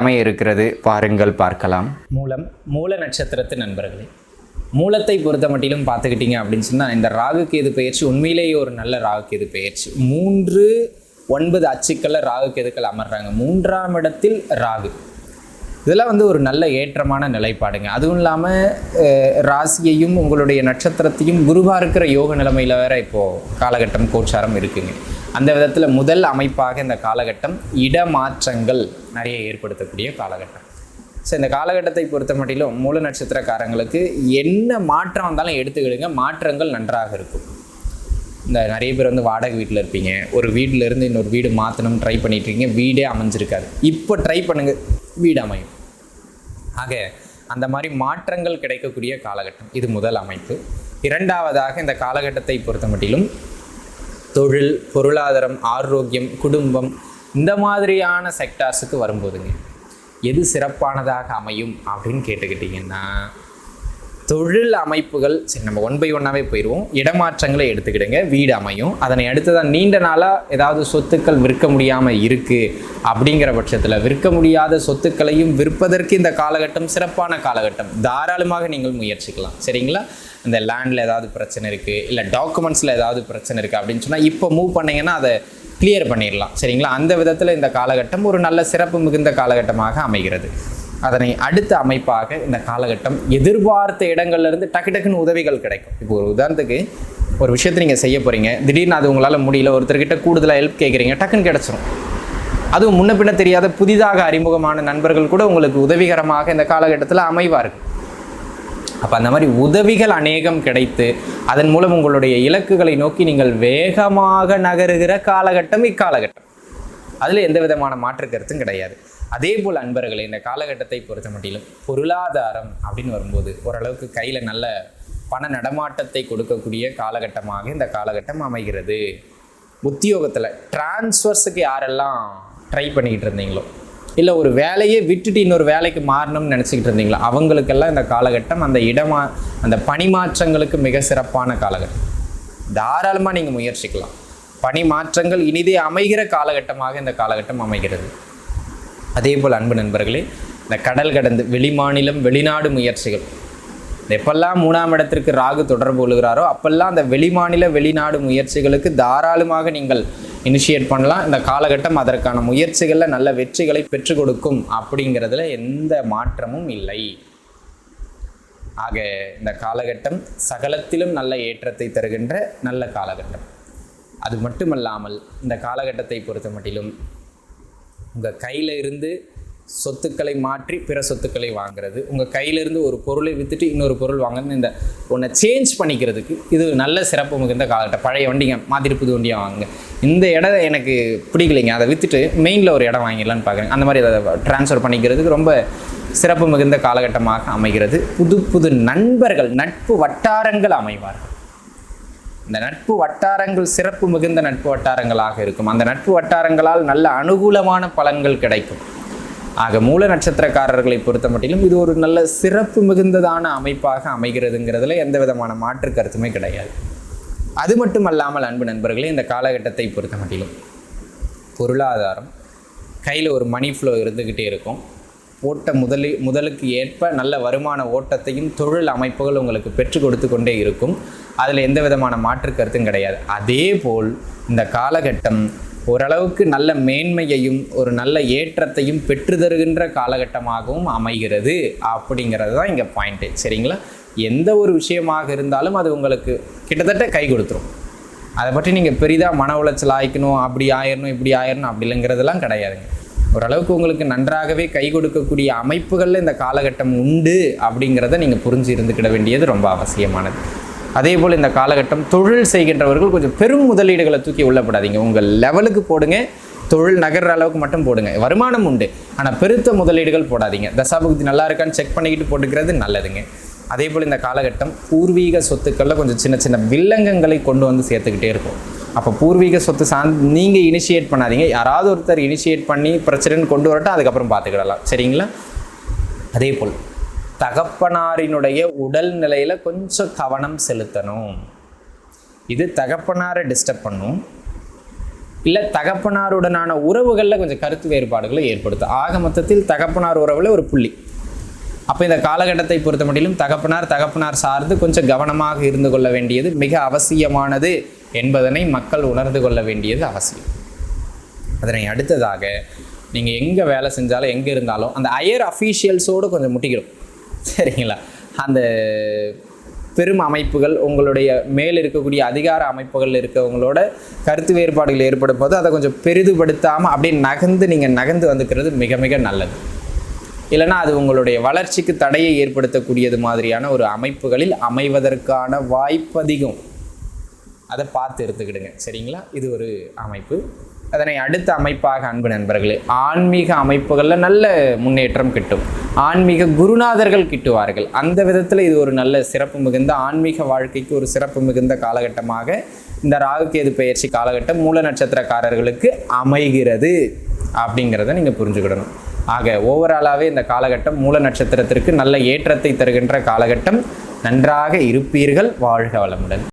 அமைய இருக்கிறது பாருங்கள் பார்க்கலாம். மூலம் மூல நட்சத்திரத்து நண்பர்களே மூலத்தை பொறுத்த மட்டிலும் பார்த்துக்கிட்டீங்க அப்படின்னு சொன்னால் இந்த ராகுக்கு கேது பெயர்ச்சி உண்மையிலேயே ஒரு நல்ல ராகுக்கு கேது பெயர்ச்சி. மூன்று ஒன்பது அச்சுக்களில் ராகு கேதுக்கள் அமர்றாங்க. மூன்றாம் இடத்தில் ராகு. இதெல்லாம் வந்து ஒரு நல்ல ஏற்றமான நிலைப்பாடுங்க. அதுவும் இல்லாமல் ராசியையும் உங்களுடைய நட்சத்திரத்தையும் குருவாக இருக்கிற யோக நிலைமையில் வேற இப்போது காலகட்டம் கோச்சாரம் இருக்குங்க. அந்த விதத்தில் முதல் அமைப்பாக இந்த காலகட்டம் இடமாற்றங்கள் நிறைய ஏற்படுத்தக்கூடிய காலகட்டம். ஸோ இந்த காலகட்டத்தை பொறுத்த மட்டிலும் மூல நட்சத்திரக்காரங்களுக்கு என்ன மாற்றம் வந்தாலும் எடுத்துக்கிடுங்க. மாற்றங்கள் நன்றாக இருக்கும். இந்த நிறைய பேர் வந்து வாடகை வீட்டில் இருப்பீங்க. ஒரு வீட்டில் இருந்து இன்னொரு வீடு மாற்றணும் ட்ரை பண்ணிட்டு இருக்கீங்க. வீடே அமைஞ்சிருக்காது. இப்போ ட்ரை பண்ணுங்க. வீடு அமையும். ஆக அந்த மாதிரி மாற்றங்கள் கிடைக்கக்கூடிய காலகட்டம். இது முதல் அமைப்பு. இரண்டாவதாக இந்த காலகட்டத்தை பொறுத்த மட்டிலும் தொழில் பொருளாதாரம் ஆரோக்கியம் குடும்பம் இந்த மாதிரியான செக்டார்ஸுக்கு வரும்போதுங்க எது சிறப்பானதாக அமையும் அப்படின்னு கேட்டுக்கிட்டிங்கன்னா தொழில் அமைப்புகள் சரி நம்ம ஒன் பை ஒன்னாகவே போயிடுவோம் இடமாற்றங்களை எடுத்துக்கிடுங்க வீடு அமையும். அதனை அடுத்ததான் நீண்ட நாளாக ஏதாவது சொத்துக்கள் விற்க முடியாமல் இருக்குது அப்படிங்கிற பட்சத்தில் விற்க முடியாத சொத்துக்களையும் விற்பதற்கு இந்த காலகட்டம் சிறப்பான காலகட்டம். தாராளமாக நீங்கள் முயற்சிக்கலாம். சரிங்களா? இந்த லேண்டில் ஏதாவது பிரச்சனை இருக்குது இல்லை டாக்குமெண்ட்ஸில் ஏதாவது பிரச்சனை இருக்குது அப்படின்னு சொன்னால் இப்போ மூவ் பண்ணிங்கன்னா அதை கிளியர் பண்ணிடலாம். சரிங்களா? அந்த விதத்தில் இந்த காலகட்டம் ஒரு நல்ல சிறப்பு மிகுந்த காலகட்டமாக அமைகிறது. அதனை அடுத்த அமைப்பாக இந்த காலகட்டம் எதிர்பார்த்த இடங்கள்லேருந்து டக்கு டக்குன்னு உதவிகள் கிடைக்கும். இப்போ ஒரு உதாரணத்துக்கு ஒரு விஷயத்தை நீங்கள் செய்ய போகிறீங்க திடீர்னு அது உங்களால் முடியல ஒருத்தர்கிட்ட கூடுதலாக ஹெல்ப் கேட்குறீங்க டக்குன்னு கிடச்சிரும். அதுவும் முன்ன பின்ன தெரியாத புதிதாக அறிமுகமான நண்பர்கள் கூட உங்களுக்கு உதவிகரமாக இந்த காலகட்டத்தில் அமைவார்கள். அப்போ அந்த மாதிரி உதவிகள் அநேகம் கிடைத்து அதன் மூலம் உங்களுடைய இலக்குகளை நோக்கி நீங்கள் வேகமாக நகருகிற காலகட்டம் இக்காலகட்டம். அதில் எந்த விதமான மாற்று கருத்தும் கிடையாது. அதே போல் அன்பர்களை இந்த காலகட்டத்தை பொறுத்த மட்டிலும் பொருளாதாரம் அப்படின்னு வரும்போது ஓரளவுக்கு கையில் நல்ல பண நடமாட்டத்தை கொடுக்கக்கூடிய காலகட்டமாக இந்த காலகட்டம் அமைகிறது. உத்தியோகத்தில் டிரான்ஸ்ஃபர்ஸுக்கு யாரெல்லாம் ட்ரை பண்ணிக்கிட்டு இருந்தீங்களோ இல்லை ஒரு வேலையை விட்டுட்டு இன்னொரு வேலைக்கு மாறணும்னு நினச்சிக்கிட்டு இருந்தீங்களா அவங்களுக்கெல்லாம் இந்த காலகட்டம் அந்த இடமா அந்த பணிமாற்றங்களுக்கு மிக சிறப்பான காலகட்டம். தாராளமாக நீங்கள் முயற்சிக்கலாம். பணி மாற்றங்கள் இனிதே அமைகிற காலகட்டமாக இந்த காலகட்டம் அமைகிறது. அதே போல் அன்பு நண்பர்களே இந்த கடல் கடந்து வெளிமாநிலம் வெளிநாடு முயற்சிகள். எப்பெல்லாம் மூணாம் இடத்திற்கு ராகு தொடர்பு கொள்கிறாரோ அப்பெல்லாம் அந்த வெளிமாநில வெளிநாடு முயற்சிகளுக்கு தாராளமாக நீங்கள் இனிஷியேட் பண்ணலாம். இந்த காலகட்டம் அதற்கான முயற்சிகளில் நல்ல வெற்றிகளை பெற்றுக் கொடுக்கும் அப்படிங்கிறதுல எந்த மாற்றமும் இல்லை. ஆக இந்த காலகட்டம் சகலத்திலும் நல்ல ஏற்றத்தை தருகின்ற நல்ல காலகட்டம். அது மட்டுமல்லாமல் இந்த காலகட்டத்தை பொறுத்த மட்டிலும் உங்கள் கையில் இருந்து சொத்துக்களை மாற்றி பிற சொத்துக்களை வாங்குறது. உங்கள் கையிலிருந்து ஒரு பொருளை விற்றுட்டு இன்னொரு பொருள் வாங்குறது இந்த ஒன்றை சேஞ்ச் பண்ணிக்கிறதுக்கு இது நல்ல சிறப்பு மிகுந்த காலகட்டம் பழைய வண்டிங்க மாத்திரி புது வண்டியாக வாங்குங்க. இந்த இடம் எனக்கு பிடிக்கலைங்க. அதை விற்றுட்டு மெயினில் ஒரு இடம் வாங்கிடலான்னு பார்க்குறேன். அந்த மாதிரி அதை ட்ரான்ஸ்ஃபர் பண்ணிக்கிறதுக்கு ரொம்ப சிறப்பு மிகுந்த காலகட்டமாக அமைகிறது. புது புது நண்பர்கள் நட்பு வட்டாரங்கள் அமைவார்கள். இந்த நட்பு வட்டாரங்கள் சிறப்பு மிகுந்த நட்பு வட்டாரங்களாக இருக்கும். அந்த நட்பு வட்டாரங்களால் நல்ல அனுகூலமான பலன்கள் கிடைக்கும். ஆக மூல நட்சத்திரக்காரர்களை பொறுத்த மட்டிலும் இது ஒரு நல்ல சிறப்பு மிகுந்ததான அமைப்பாக அமைகிறதுங்கிறதுல எந்த விதமான மாற்று கருத்துமே கிடையாது. அது மட்டும் அல்லாமல் அன்பு நண்பர்களே இந்த காலகட்டத்தை பொறுத்த மட்டிலும் பொருளாதாரம் கையில் ஒரு மணி ஃப்ளோ இருந்துக்கிட்டே இருக்கும். ஓட்ட முதலி முதலுக்கு ஏற்ப நல்ல வருமான ஓட்டத்தையும் தொழில் அமைப்புகள் உங்களுக்கு பெற்றுக் கொடுத்து கொண்டே இருக்கும். அதில் எந்த விதமான மாற்று கருத்தும் கிடையாது. அதே போல் இந்த காலகட்டம் ஓரளவுக்கு நல்ல மேன்மையையும் ஒரு நல்ல ஏற்றத்தையும் பெற்று தருகின்ற காலகட்டமாகவும் அமைகிறது. அப்படிங்கிறது தான் இங்கே பாயிண்ட்டு சரிங்களா? எந்த ஒரு விஷயமாக இருந்தாலும் அது உங்களுக்கு கிட்டத்தட்ட கை கொடுத்துரும். அதை பற்றி நீங்கள் பெரிதாக மன உளைச்சல் ஆயிக்கணும் அப்படி ஆயிரணும் இப்படி ஆயிரணும் அப்படி இல்லைங்கிறதெல்லாம் கிடையாதுங்க. ஓரளவுக்கு உங்களுக்கு நன்றாகவே கை கொடுக்கக்கூடிய அமைப்புகளில் இந்த காலகட்டம் உண்டு அப்படிங்கிறத நீங்கள் புரிஞ்சு இருந்துக்கிட வேண்டியது ரொம்ப அவசியமானது. அதே போல் இந்த காலகட்டம் தொழில் செய்கின்றவர்கள் கொஞ்சம் பெரும் முதலீடுகளை தூக்கி உள்ளப்படாதீங்க உங்கள் லெவலுக்கு போடுங்க. தொழில் நகர்ற அளவுக்கு மட்டும் போடுங்க. வருமானம் உண்டு. ஆனால் பெருத்த முதலீடுகள் போடாதீங்க. தசாபுக்தி நல்லா இருக்கான்னு செக் பண்ணிக்கிட்டு போட்டுக்கிறது நல்லதுங்க. அதே போல் இந்த காலகட்டம் பூர்வீக சொத்துக்களில் கொஞ்சம் சின்ன சின்ன வில்லங்கங்களை கொண்டு வந்து சேர்த்துக்கிட்டே இருக்கும். அப்போ பூர்வீக சொத்து சார்ந்து நீங்கள் இனிஷியேட் பண்ணாதீங்க. யாராவது ஒருத்தர் இனிஷியேட் பண்ணி பிரச்சனைன்னு கொண்டு வரட்டும் அதுக்கப்புறம் பார்த்துக்கிடலாம் சரிங்களா? அதே போல் தகப்பனாரினுடைய உடல் நிலையில் கொஞ்சம் கவனம் செலுத்தணும். இது தகப்பனாரை டிஸ்டர்ப் பண்ணும். இல்லை தகப்பனாருடனான உறவுகளில் கொஞ்சம் கருத்து வேறுபாடுகளை ஏற்படுத்தும். ஆக மொத்தத்தில் தகப்பனார் உறவில் ஒரு புள்ளி. அப்போ இந்த காலகட்டத்தை பொறுத்த மட்டிலும் தகப்பனார் தகப்பனார் சார்ந்து கொஞ்சம் கவனமாக இருந்து கொள்ள வேண்டியது மிக அவசியமானது என்பதனை மக்கள் உணர்ந்து கொள்ள வேண்டியது அவசியம். அதனை அடுத்ததாக நீங்கள் எங்கே வேலை செஞ்சாலும் எங்கே இருந்தாலும் அந்த அயர் அஃபீஷியல்ஸோடு கொஞ்சம் முட்டிக்கிறோம் சரிங்களா? அந்த பெரும் அமைப்புகள் உங்களுடைய மேல் இருக்கக்கூடிய அதிகார அமைப்புகள் இருக்கவங்களோட கருத்து வேறுபாடுகள் ஏற்படும் போது அதை கொஞ்சம் பெரிதுபடுத்தாமல் அப்படியே நகர்ந்து நீங்கள் நகர்ந்து வந்துக்கிறது மிக மிக நல்லது. இல்லைனா அது உங்களுடைய வளர்ச்சிக்கு தடையை ஏற்படுத்தக்கூடியது மாதிரியான ஒரு அமைப்புகளில் அமைவதற்கான வாய்ப்பதிகம் அதை பார்த்து எடுத்துக்கிடுங்க. சரிங்களா? இது ஒரு அமைப்பு. அதனை அடுத்த அமைப்பாக அன்பு நண்பர்களே ஆன்மீக அமைப்புகளில் நல்ல முன்னேற்றம் கிட்டும். ஆன்மீக குருநாதர்கள் கிட்டுவார்கள். அந்த விதத்தில் இது ஒரு நல்ல சிறப்பு மிகுந்த ஆன்மீக வாழ்க்கைக்கு ஒரு சிறப்பு மிகுந்த காலகட்டமாக இந்த ராகுகேது பயிற்சி காலகட்டம் மூல நட்சத்திரக்காரர்களுக்கு அமைகிறது. அப்படிங்கிறத நீங்கள் புரிஞ்சுக்கிடணும். ஆக ஓவராலாகவே இந்த காலகட்டம் மூல நட்சத்திரத்திற்கு நல்ல ஏற்றத்தை தருகின்ற காலகட்டம். நன்றாக இருப்பீர்கள். வாழ்க வளமுடன்.